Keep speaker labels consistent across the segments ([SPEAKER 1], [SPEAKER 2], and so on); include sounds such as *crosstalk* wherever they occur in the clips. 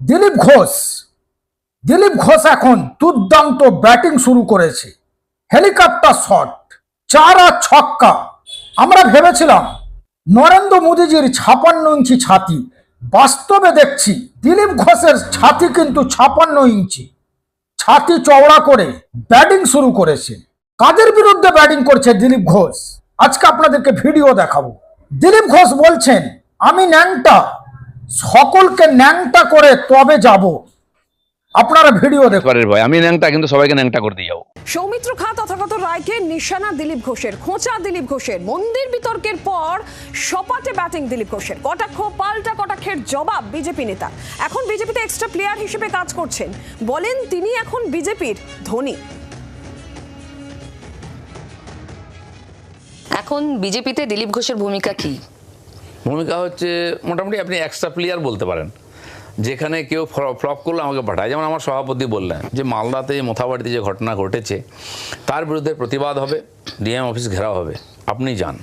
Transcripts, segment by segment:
[SPEAKER 1] দিলীপ ঘোষ দিলীপ ঘোষ এখন দুর্দান্ত ব্যাটিং শুরু করেছে। হেলিকপ্টার শট, চার আর ছক্কা। আমরা ভেবেছিলাম নরেন্দ্র মোদীজির ছাপান্ন ইঞ্চি ছাতি, বাস্তবে দেখছি দিলীপ ঘোষের ছাতি কিন্তু ছাপান্ন ইঞ্চি। ছাতি চওড়া করে ব্যাটিং শুরু করেছে। কাদের বিরুদ্ধে ব্যাটিং করছে দিলীপ ঘোষ? আজকে আপনাদেরকে ভিডিও দেখাবো। দিলীপ ঘোষ বলছেন, আমি ন্যাংটা সকলকে ন্যাংটা করে তবে যাব? আপনারা ভিডিও দেখুন।
[SPEAKER 2] ভয় আমি ন্যাংটা কিন্তু সবাইকে ন্যাংটা করে দিয়ে যাব।
[SPEAKER 3] সৌমিত্র খা তথাগত রায়কে নিশানা দিলীপ ঘোষের খোঁচা দিলীপ ঘোষের মন্দির বিতর্কের পর সপাটে ব্যাটিং দিলীপ ঘোষের। কটাক্ষ পাল্টা কটাক্ষের জবাব বিজেপি নেতা। এখন বিজেপিতে এক্সট্রা প্লেয়ার হিসেবে কাজ করছেন। বলেন তিনি এখন বিজেপির ধনী।
[SPEAKER 4] এখন বিজেপিতে দিলীপ ঘোষের ভূমিকা কি?
[SPEAKER 2] ভূমিকা হচ্ছে মোটামুটি আপনি এক্সট্রা প্লেয়ার বলতে পারেন। যেখানে কেউ ফ্লপ করলে আমাকে পাঠায়। যেমন আমার সভাপতি বললেন যে, মালদাতে মোথাবাড়িতে যে ঘটনা ঘটেছে, তার বিরুদ্ধে প্রতিবাদ হবে ডিএম অফিস ঘেরাও হবে। আপনি যান।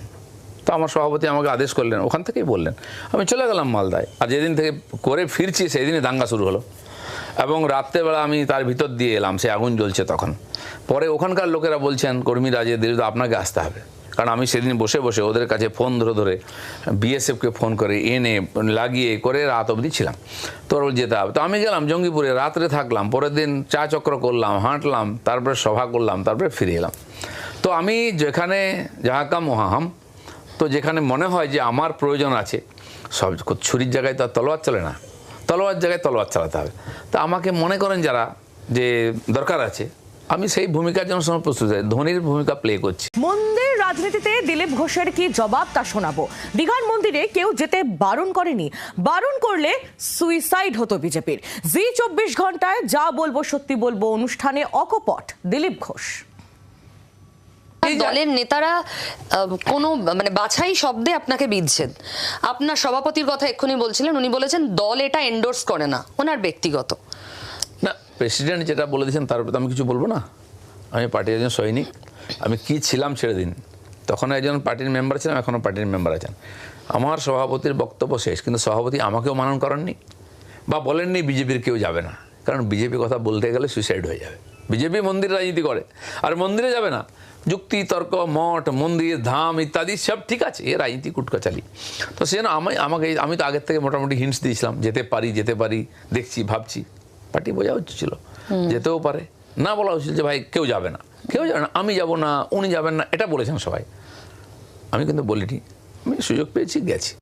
[SPEAKER 2] তো আমার সভাপতি আমাকে আদেশ করলেন, ওখান থেকেই বললেন, আমি চলে গেলাম মালদায়। আর যেদিন থেকে করে ফিরছি সেই দিনই দাঙ্গা শুরু হলো। এবং রাত্রেবেলা আমি তার ভিতর দিয়ে এলাম, সে আগুন জ্বলছে তখন। পরে ওখানকার লোকেরা বলছেন, কর্মীরা যে আপনাকে আসতে হবে। কারণ আমি সেদিন বসে বসে ওদের কাছে ফোন ধরে ধরে বিএসএফকে ফোন করে এনে লাগিয়ে করে রাত অবধি ছিলাম। তোর যেতে হবে। তো আমি গেলাম জঙ্গিপুরে, রাত্রে থাকলাম, পরের দিন চা চক্র করলাম, হাঁটলাম, তারপরে সভা করলাম, তারপরে ফিরে এলাম। তো আমি যেখানে যাহাকাম ওহাহাম তো যেখানে মনে হয় যে আমার প্রয়োজন আছে, সব ছুরির জায়গায় তো আর তলোয়ার চলে না। তলোয়ার জায়গায় তলোয়ার চালাতে হবে। তা আমাকে মনে করেন যারা যে দরকার আছে আমি সেই ভূমিকার জন্য সময় প্রস্তুত। ধোনির ভূমিকা প্লে করছি।
[SPEAKER 3] মন্দির রাজনীতিতে দিলীপ ঘোষের কি জবাব তা শোনাবো। দীঘার মন্দিরে কেউ যেতে বারণ করেনি। বারণ করলে সুইসাইড হতো বিজেপির। জি চব্বিশ ঘন্টায় যা বলব সত্যি বলব অনুষ্ঠানে অকপট দিলীপ ঘোষ।
[SPEAKER 4] দলের নেতারা আহ, কোনো মানে বাছাই শব্দে আপনাকে বিধছেন। আপনার সভাপতির কথা এক্ষুনি বলছিলেন উনি বলেছেন দল এটা এন্ডোর্স করে না। ওনার ব্যক্তিগত।
[SPEAKER 2] প্রেসিডেন্ট যেটা বলে দিয়েছেন, তার উপরে আমি কিছু বলব না। আমি পার্টির একজন সৈনিক। আমি কি ছিলাম ছেড়ে দিন। তখন একজন পার্টির মেম্বার ছিলাম এখনও পার্টির মেম্বার আছেন। আমার সভাপতির বক্তব্য শেষ, কিন্তু সভাপতি আমাকেও মানন করেননি বা বলেননি বিজেপির কেউ যাবে না। কারণ বিজেপি কথা বলতে গেলে সুইসাইড হয়ে যাবে। বিজেপি মন্দির রাজনীতি করে, আর মন্দিরে যাবে না। যুক্তি, তর্ক, মঠ, মন্দির, ধাম ইত্যাদি সব ঠিক আছে, এ রাজনীতি কুটকাচালি। তো সেজন্য আমি, আমাকে, আমি তো আগের থেকে মোটামুটি হিন্টস দিয়েছিলাম, যেতে পারি যেতে পারি, দেখছি, ভাবছি। পার্টি বোঝা উচিত ছিল। যেতেও পারে। না বলা উচিত যে ভাই কেউ যাবে না। কেউ যাবে না। আমি যাব না উনি যাবেন না এটা বলেছেন সবাই। আমি কিন্তু বলিনি। আমি সুযোগ পেয়েছি গেছি।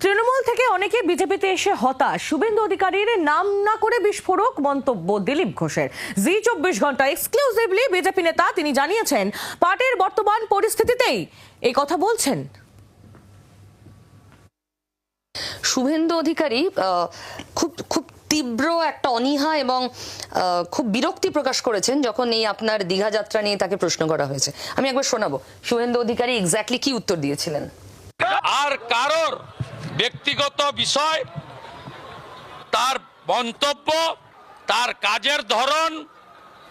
[SPEAKER 3] তৃণমূল থেকে অনেকে বিজেপিতে এসে হতাশ। শুভেন্দু অধিকারীর নাম না করে বিস্ফোরক মন্তব্য দিলীপ ঘোষের। জি চব্বিশ ঘণ্টা এক্সক্লুসিভলি বিজেপি নেতা তিনি জানিয়েছেন পার্টির বর্তমান পরিস্থিতিতেই এই কথা বলছেন।
[SPEAKER 4] শুভেন্দু অধিকারী খুব খুব তীব্র একটা অনীহা এবং খুব বিরক্তি প্রকাশ করেছেন যখন এই আপনার দীঘা যাত্রা নিয়ে তাকে প্রশ্ন করা হয়েছে। আমি একবার শোনাবো। শুভেন্দু অধিকারী এক্স্যাক্টলি কি উত্তর দিয়েছিলেন?
[SPEAKER 5] আর কারোর ব্যক্তিগত বিষয় তার মন্তব্য তার কাজের ধরন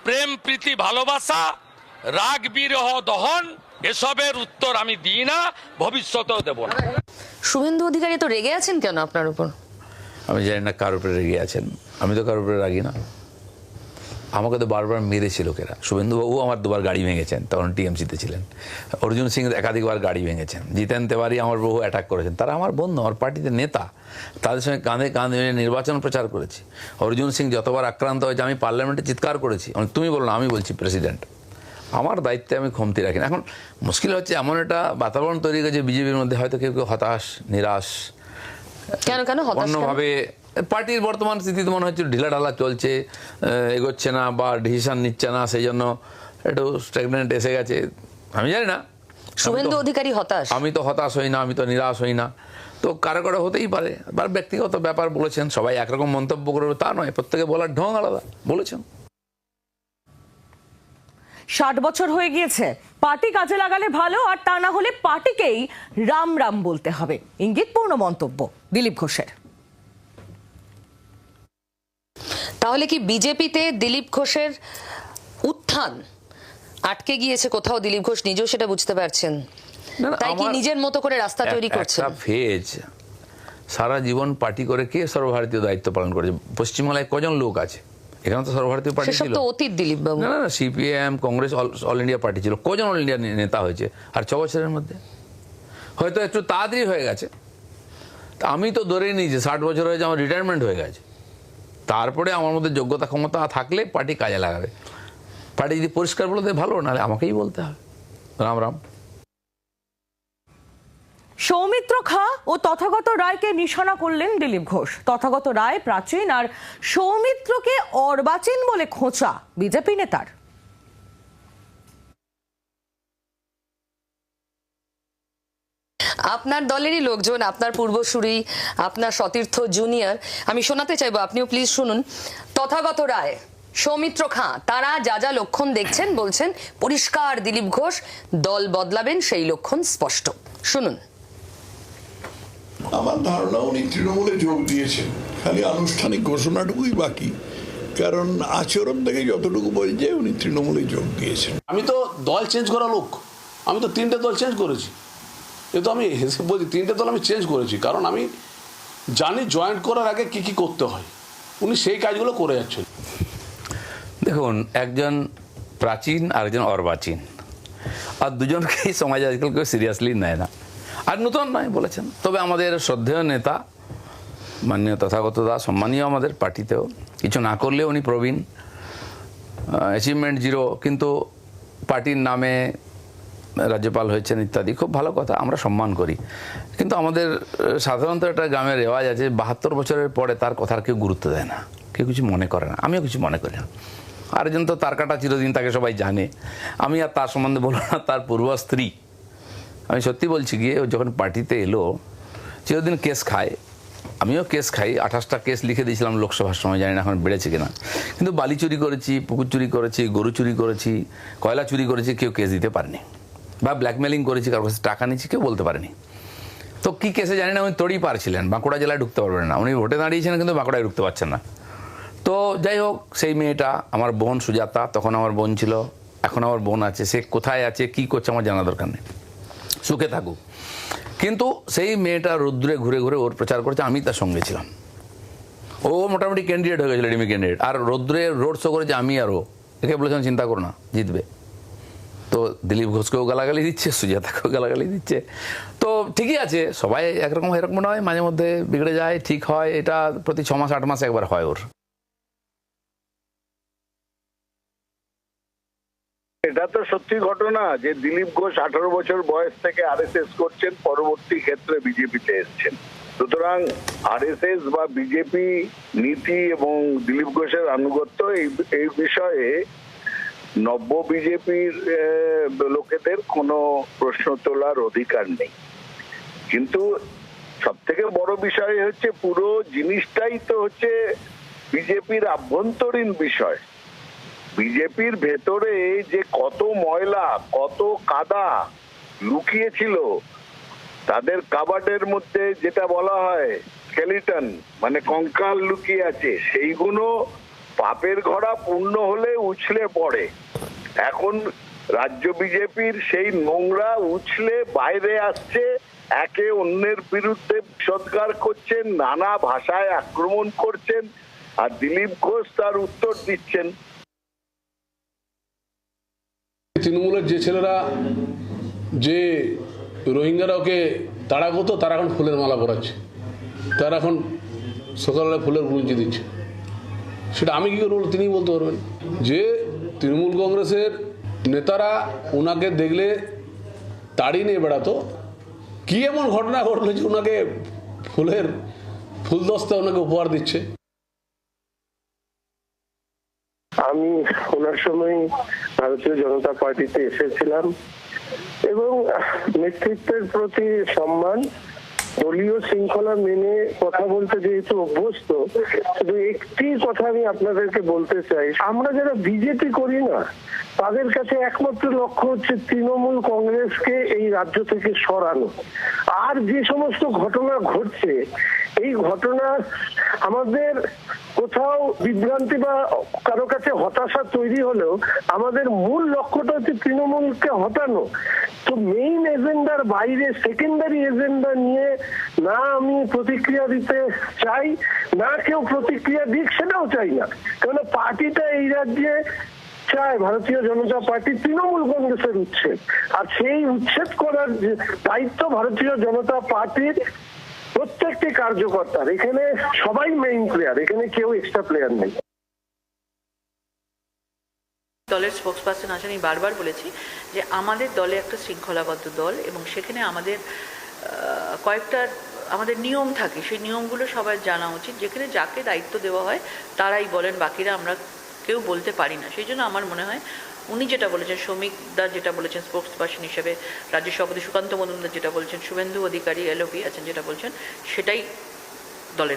[SPEAKER 5] প্রেম প্রীতি ভালোবাসা রাগ বিরহ দহন এসবের উত্তর আমি দিই না ভবিষ্যতেও দেব না।
[SPEAKER 4] শুভেন্দু অধিকারী তো রেগে আছেন কেন আপনার উপর?
[SPEAKER 2] আমি জানি না কার উপরে রেগে আছেন। আমি তো কার উপরে রাগি না। আমাকে তো বারবার মেরেছে লোকেরা। শুভেন্দুবাবু আমার দুবার গাড়ি ভেঙেছেন, তখন টিএমসিতে ছিলেন। অর্জুন সিং একাধিকবার গাড়ি ভেঙেছেন। জিতেন তেওয়ারি আমার বহু অ্যাটাক করেছেন। তারা আমার বন্ধু, আমার পার্টিতে নেতা। তাদের সঙ্গে কাঁধে কাঁধে মিলিয়ে নির্বাচন প্রচার করেছি। অর্জুন সিং যতবার আক্রান্ত হয়েছে, আমি পার্লামেন্টে চিৎকার করেছি। তুমি বলো আমি বলছি প্রেসিডেন্ট। আমার দায়িত্বে আমি ক্ষমতি রাখি এখন মুশকিল হচ্ছে এমন একটা বাতাবরণ তৈরি করেছে বিজেপির মধ্যে হয়তো কেউ কেউ হতাশ, নিরাশ
[SPEAKER 4] কেন কেন
[SPEAKER 2] অন্যভাবে পার্টির বর্তমান স্থিতিতে মনে হচ্ছে ঢিলা ঢালা চলছে এগোচ্ছে না বা ডিসিশন নিচ্ছে না সেই জন্য একটু স্ট্যাগনেন্ট এসে গেছে। আমি জানি না।
[SPEAKER 4] শুভেন্দু অধিকারী হতাশ?
[SPEAKER 2] আমি তো হতাশ হই না আমি তো নিরাশ হই না। তো কারও কারও হতেই পারে বা ব্যক্তিগত ব্যাপার বলেছেন সবাই একরকম মন্তব্য করবে তা নয় প্রত্যেকে বলার ঢং আলাদা বলেছেন।
[SPEAKER 3] ষাট বছর হয়ে গিয়েছে। পার্টি কাজে লাগালে ভালো আর তা না হলে পার্টিকেই রাম রাম বলতে হবে। ইঙ্গিতপূর্ণ মন্তব্য দিলীপ ঘোষের।
[SPEAKER 4] তাহলে কি বিজেপিতে দিলীপ ঘোষের উত্থান আটকে গিয়েছে কোথাও? দিলীপ ঘোষ নিজেও সেটা বুঝতে পারছেন। তাই কি নিজের মতো করে রাস্তা তৈরি
[SPEAKER 2] করছে ফেজ সারা জীবন পার্টি করে কে সর্বভারতীয় দায়িত্ব পালন করেছে? পশ্চিমবাংলায় কজন লোক আছে? এখানে তো সর্বভারতীয় পার্টি ছিল।
[SPEAKER 4] তো অতীত দিলীপ বাবু।
[SPEAKER 2] না না CPM Congress all India party ছিল। কজন অল ইন্ডিয়া নেতা হয়েছে? আর ছ বছরের মধ্যে? হয়তো একটু তাড়াতাড়ি হয়ে গেছে। তা আমি তো ধরেই নিই যে ষাট বছর হয়েছে আমার রিটায়ারমেন্ট হয়ে গেছে। তারপরে আমার মধ্যে যোগ্যতা ক্ষমতা থাকলে পার্টি কাজে লাগাবে। পার্টি যদি পরিষ্কার বলতে ভালো নাহলে আমাকেই বলতে হবে। রাম রাম।
[SPEAKER 6] সৌমিত্র খা ও তথাগত রায়কে নিশানা করলেন দিলীপ ঘোষ। তথাগত রায় প্রাচীন আর সৌমিত্রকে অর্বাচীন বলে খোঁচা বিজেপি নেতার।
[SPEAKER 4] আপনার দলেরই লোকজন, আপনার পূর্বসূরি, আপনার সতীর্থ জুনিয়র আমি শোনাতে চাইব, আপনিও প্লিজ শুনুন। তথাগত রায়, সৌমিত্র খাঁ, তারা যা যা লক্ষণ দেখছেন, বলছেন, পরিষ্কার দিলীপ ঘোষ, দল বদলাবেন, সেই লক্ষণ স্পষ্ট। শুনুন।
[SPEAKER 7] আমার ধারণা উনি তৃণমূলে যোগ দিয়েছেন। খালি আনুষ্ঠানিক ঘোষণাটুকুই বাকি। কারণ আচরণ থেকে যতটুকু বোঝা যায় উনি তৃণমূলে যোগ দিয়েছেন।
[SPEAKER 8] আমি তো দল চেঞ্জ করা লোক। আমি তো তিনটে দল চেঞ্জ করেছি। এ তো আমি হেসে *laughs* বলছি তিনটে দল আমি চেঞ্জ করেছি। কারণ আমি জানি জয়েন্ট করার আগে কি কি করতে হয়। উনি সেই কাজগুলো করে যাচ্ছেন।
[SPEAKER 2] দেখুন একজন প্রাচীন আর একজন অর্বাচীন আর দুজনকেই সমাজ আজকাল কেউ সিরিয়াসলি নেয় না। আর নতুন নয়, বলেছেন। তবে আমাদের শ্রদ্ধেয় নেতা, মাননীয় তথাগত দাস সম্মানীয় আমাদের পার্টিতেও, কিছু না করলেও উনি প্রবীণ অ্যাচিভমেন্ট জিরো কিন্তু পার্টির নামে রাজ্যপাল হয়েছেন ইত্যাদি, খুব ভালো কথা, আমরা সম্মান করি। কিন্তু আমাদের সাধারণত একটা গ্রামের রেওয়াজ আছে, বাহাত্তর বছরের পরে তার কথার কেউ গুরুত্ব দেয় না, কেউ কিছু মনে করে না, আমিও কিছু মনে করি না। আরেকজন তো তার কাটা চিরদিন তাকে সবাই জানে, আমি আর তার সম্বন্ধে বলব না, তার পূর্ব স্ত্রী আমি সত্যি বলছি গিয়ে ও যখন পার্টিতে এলো, চিরদিন কেস খায়। আমিও কেস খাই, আঠাশটা কেস লিখে দিয়েছিলাম লোকসভার সময়, জানি না এখন বেড়েছে কিনা। কিন্তু বালি চুরি করেছি, পুকুর চুরি করেছি, গরু চুরি করেছি, কয়লা চুরি করেছি, কেউ কেস দিতে পারেনি। বা ব্ল্যাকমেলিং করেছি, কারোর কাছে টাকা নিয়েছি, কেউ বলতে পারেনি। তো কী কেসে জানি না, উনি তড়ি পারছিলেন বাঁকুড়া জেলায় ঢুকতে পারবেন না। উনি ভোটে দাঁড়িয়েছেন, কিন্তু বাঁকুড়ায় ঢুকতে পারছেন না। তো যাই হোক, সেই মেয়েটা, আমার বোন সুজাতা, তখন আমার বোন ছিল, এখন আমার বোন আছে, সে কোথায় আছে, কি করছে, আমার জানা দরকার নেই। সুখে থাকুক। কিন্তু সেই মেয়েটা রুদ্রে ঘুরে ঘুরে ওর প্রচার করছে, আমি তার সঙ্গে ছিলাম। ও মোটামুটি ক্যান্ডিডেট হয়ে গেছিল ডিমি ক্যান্ডিডেট আর রৌদ্রে রোড শো করেছে, আমি আর ও। একে বলেছিলাম, চিন্তা করো না, জিতবে। তো দিলীপ ঘোষকেও গালাগালি দিচ্ছে, সুজাতাকেও গালাগালি দিচ্ছে। তো ঠিকই আছে, সবাই একরকম এরকম নয়। মাঝে মধ্যে বিগড়ে যায়, ঠিক হয়, এটা প্রতি ছ মাস, আট মাস একবার হয় ওর।
[SPEAKER 9] এটা তো সত্যি ঘটনা যে দিলীপ ঘোষ আঠারো বছর বয়স থেকে আরএসএস করছেন, পরবর্তী ক্ষেত্রে বিজেপিতে এসছেন। সুতরাং আরএসএস বা বিজেপি নীতি এবং দিলীপ ঘোষের আনুগত্য এই বিষয়ে নব্য বিজেপির লোকেদের কোনো প্রশ্ন তোলার অধিকার নেই। কিন্তু সব থেকে বড় বিষয় হচ্ছে পুরো জিনিসটাই তো হচ্ছে বিজেপির আভ্যন্তরীণ বিষয়। বিজেপির ভেতরে যে কত ময়লা, কত কাদা লুকিয়েছিল, তাদের কাবাডের মধ্যে যেটা বলা হয় স্কেলিটন মানে কঙ্কাল লুকিয়ে আছে, সেইগুলো পাপের ঘোড়া পূর্ণ হলে উছলে পড়ে। এখন রাজ্য বিজেপির সেই নোংরা উছলে বাইরে আসছে, একে অন্যের বিরুদ্ধে সৎকার করছেন, নানা ভাষায় আক্রমণ করছেন, আর দিলীপ ঘোষ তার উত্তর দিচ্ছেন।
[SPEAKER 8] তৃণমূলের যে ছেলেরা, যে রোহিঙ্গারা ওকে তাড়া করতো, তারা এখন ফুলের মালা পরাচ্ছে। তারা এখন সকালবেলা ফুলের গুঞ্জি দিচ্ছে। সেটা আমি কী করে বলব তিনিই বলতে পারবেন। যে তৃণমূল কংগ্রেসের নেতারা ওনাকে দেখলে তাড়ি নিয়ে বেড়াতো, কি এমন ঘটনা ঘটলো যে ওনাকে ফুলের ফুলদস্তা ওনাকে উপহার দিচ্ছে?
[SPEAKER 9] আমি ওনার সময় ভারতীয় জনতা পার্টিতে এসেছিলাম এবং নেতৃত্বের প্রতি সম্মান, দলীয় শৃঙ্খলা মেনে কথা বলতে যেহেতু অভ্যস্ত, শুধু
[SPEAKER 10] একটি কথা আমি আপনাদেরকে বলতে চাই, আমরা যারা বিজেপি করি না, তাদের কাছে একমাত্র লক্ষ্য হচ্ছে তৃণমূল কংগ্রেসকে এই রাজ্য থেকে সরানো। আর যে সমস্ত ঘটনা ঘটছে এই ঘটনা আমাদের কোথাও বিভ্রান্তি বা কারও কাছে হতাশা তৈরি হলেও আমাদের মূল লক্ষ্যটা হচ্ছে তৃণমূলকে হটানো। তো মেইন এজেন্ডার বাইরে সেকেন্ডারি এজেন্ডা নিয়ে না আমি প্রতিক্রিয়া দিতে চাই, না কেউ প্রতিক্রিয়া দিক সেটাও চাই না। কারণ পার্টিটা এই রাজ্যে চায়, ভারতীয় জনতা পার্টি তৃণমূল কংগ্রেসের উচ্ছেদ। আর সেই উচ্ছেদ করার দায়িত্ব ভারতীয় জনতা পার্টির প্রত্যেকটি কার্যকর্তার, এখানে সবাই মেইন প্লেয়ার এখানে কেউ এক্সট্রা প্লেয়ার নেই।
[SPEAKER 11] দলের স্পোক্স পার্সন আছেন আমি বারবার বলেছি যে আমাদের দলে একটা শৃঙ্খলাবদ্ধ দল এবং সেখানে আমাদের কয়েকটা আমাদের নিয়ম থাকে, সেই নিয়মগুলো সবার জানা উচিত। যেখানে যাকে দায়িত্ব দেওয়া হয়, তারাই বলেন, বাকিরা আমরা কেউ বলতে পারি না। সেই জন্য আমার মনে হয় উনি যেটা বলেছেন, শ্রমিক যেটা বলেছেন স্পোর্টস পার্সন হিসেবে রাজ্য সভাপতি সুকান্ত মজুমদার যেটা বলছেন, শুভেন্দু অধিকারী এলওপি আছেন যেটা বলছেন, সেটাই দলের